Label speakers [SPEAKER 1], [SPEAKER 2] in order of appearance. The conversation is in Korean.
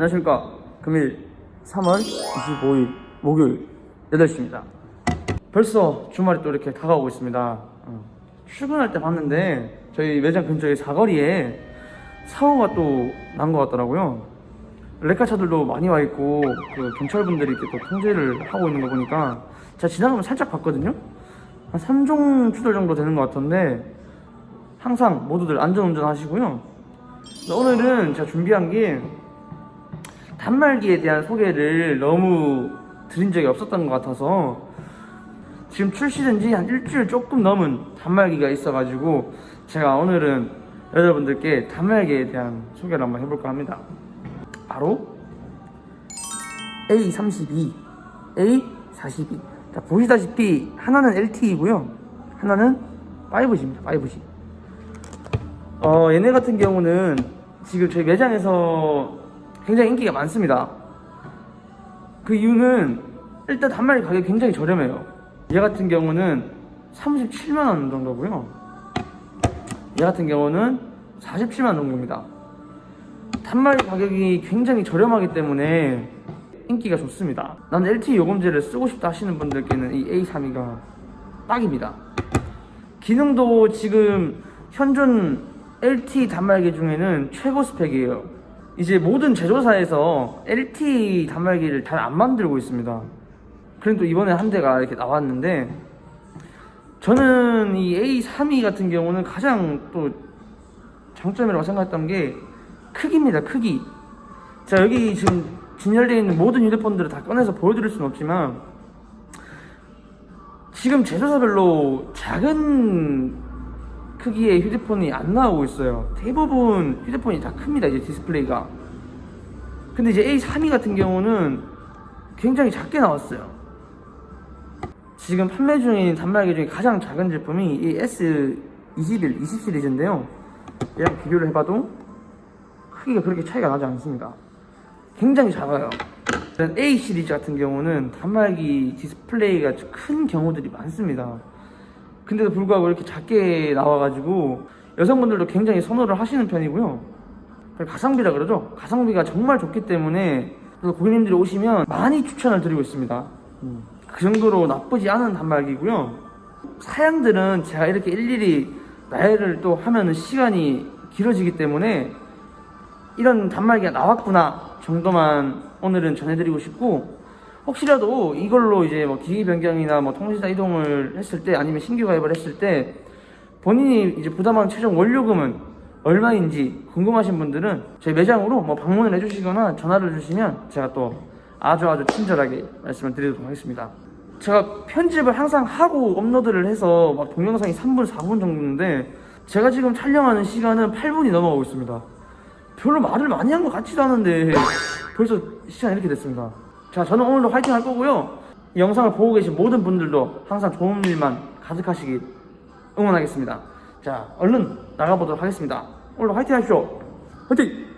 [SPEAKER 1] 안녕하십니까. 금일 3월 25일 목요일 8시입니다. 벌써 주말이 또 이렇게 다가오고 있습니다. 어, 출근할 때 봤는데 저희 매장 근처에 사거리에 사고가 또 난 것 같더라고요. 레카차들도 많이 와 있고 그 경찰분들이 이렇게 또 통제를 하고 있는 거 보니까 제가 지나가면 살짝 봤거든요. 한 3종 추돌 정도 되는 것 같던데 항상 모두들 안전운전 하시고요. 오늘은 제가 준비한 게 단말기에 대한 소개를 너무 드린 적이 없었던 것 같아서 지금 출시된 지 한 일주일 조금 넘은 단말기가 있어가지고 제가 오늘은 여러분들께 단말기에 대한 소개를 한번 해볼까 합니다. 바로 A32, A42. 자, 보시다시피 하나는 LTE이고요. 하나는 5G입니다. 5G. 어, 얘네 같은 경우는 지금 저희 매장에서 굉장히 인기가 많습니다. 그 이유는 일단 단말기 가격이 굉장히 저렴해요. 얘 같은 경우는 37만원 정도고요. 얘 같은 경우는 47만원 정도입니다. 단말기 가격이 굉장히 저렴하기 때문에 인기가 좋습니다. 나는 LTE 요금제를 쓰고 싶다 하시는 분들께는 이 A32가 딱입니다. 기능도 지금 현존 LTE 단말기 중에는 최고 스펙이에요. 이제 모든 제조사에서 LTE 단말기를 잘 안 만들고 있습니다. 그래도 이번에 한 대가 이렇게 나왔는데 저는 이 A32 같은 경우는 가장 또 장점이라고 생각했던 게 크기입니다. 크기. 자 여기 지금 진열되어 있는 모든 휴대폰들을 다 꺼내서 보여드릴 수는 없지만 지금 제조사별로 작은 크기의 휴대폰이 안 나오고 있어요. 대부분 휴대폰이 다 큽니다. 이제 디스플레이가. 근데 이제 A32 같은 경우는 굉장히 작게 나왔어요. 지금 판매 중인 단말기 중에 가장 작은 제품이 이 S21, 20 시리즈인데요. 얘랑 비교를 해봐도 크기가 그렇게 차이가 나지 않습니다. 굉장히 작아요. A 시리즈 같은 경우는 단말기 디스플레이가 큰 경우들이 많습니다. 근데도 불구하고 이렇게 작게 나와가지고 여성분들도 굉장히 선호를 하시는 편이고요. 가성비라 그러죠. 가성비가 정말 좋기 때문에 그래서 고객님들이 오시면 많이 추천을 드리고 있습니다. 음, 그 정도로 나쁘지 않은 단말기고요. 사양들은 제가 이렇게 일일이 나열을 또 하면은 시간이 길어지기 때문에 이런 단말기가 나왔구나 정도만 오늘은 전해드리고 싶고 혹시라도 이걸로 이제 뭐 기기 변경이나 뭐 통신사 이동을 했을 때 아니면 신규 가입을 했을 때 본인이 이제 부담하는 최종 원료금은 얼마인지 궁금하신 분들은 저희 매장으로 뭐 방문을 해주시거나 전화를 주시면 제가 또 아주 아주 친절하게 말씀을 드리도록 하겠습니다. 제가 편집을 항상 하고 업로드를 해서 막 동영상이 3분, 4분 정도인데 제가 지금 촬영하는 시간은 8분이 넘어가고 있습니다. 별로 말을 많이 한 것 같지도 않은데 벌써 시간이 이렇게 됐습니다. 자, 저는 오늘도 화이팅 할 거고요. 이 영상을 보고 계신 모든 분들도 항상 좋은 일만 가득하시길 응원하겠습니다. 자, 얼른 나가보도록 하겠습니다. 오늘도 화이팅 하십시오. 화이팅!